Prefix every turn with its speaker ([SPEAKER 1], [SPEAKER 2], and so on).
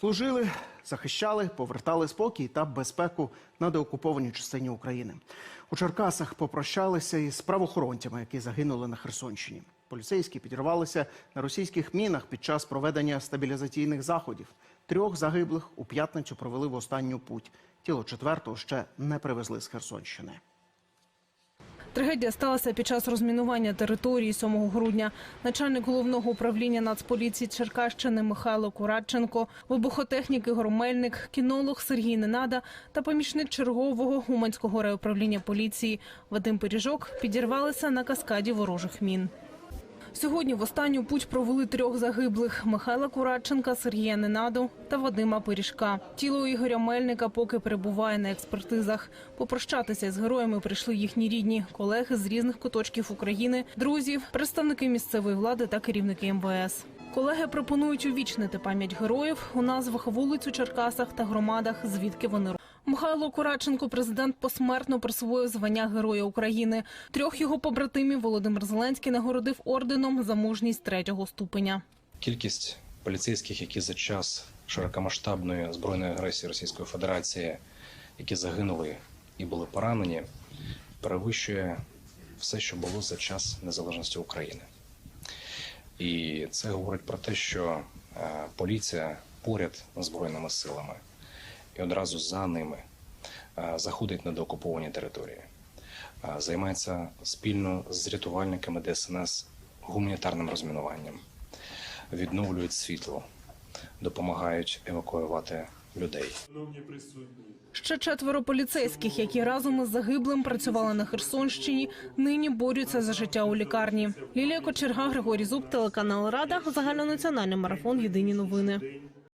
[SPEAKER 1] Служили, захищали, повертали спокій та безпеку на деокупованій частині України. У Черкасах попрощалися із правоохоронцями, які загинули на Херсонщині. Поліцейські підірвалися на російських мінах під час проведення стабілізаційних заходів. Трьох загиблих у п'ятницю провели в останню путь. Тіло четвертого ще не привезли з Херсонщини.
[SPEAKER 2] Трагедія сталася під час розмінування території 7 грудня. Начальник головного управління Нацполіції Черкащини Михайло Курадченко, вибухотехнік Ігор Мельник, кінолог Сергій Ненада та помічник чергового гуманського райуправління поліції Вадим Пиріжок підірвалися на каскаді ворожих мін. Сьогодні в останню путь провели трьох загиблих: Михайла Курадченка, Сергія Ненаду та Вадима Пиріжка. Тіло Ігоря Мельника поки перебуває на експертизах. Попрощатися з героями прийшли їхні рідні, колеги з різних куточків України, друзів, представники місцевої влади та керівники МВС. Колеги пропонують увічнити пам'ять героїв у назвах вулиць у Черкасах та громадах, звідки вони Михайло Кураченко, президент, посмертно присвоїв звання Героя України. Трьох його побратимів Володимир Зеленський нагородив орденом за мужність третього ступеня.
[SPEAKER 3] Кількість поліцейських, які за час широкомасштабної збройної агресії Російської Федерації, які загинули і були поранені, перевищує все, що було за час незалежності України. І це говорить про те, що е, поліція поряд збройними силами і одразу за ними е, заходить на деокуповані території, е, займається спільно з рятувальниками ДСНС гуманітарним розмінуванням відновлюють світло, допомагають евакуювати людей.
[SPEAKER 2] Ще четверо поліцейських, які разом із загиблим працювали на Херсонщині, нині борються за життя у лікарні. Лілія Кочерга, Григорій Зуб, телеканал Рада, загальнонаціональний марафон. Єдині новини.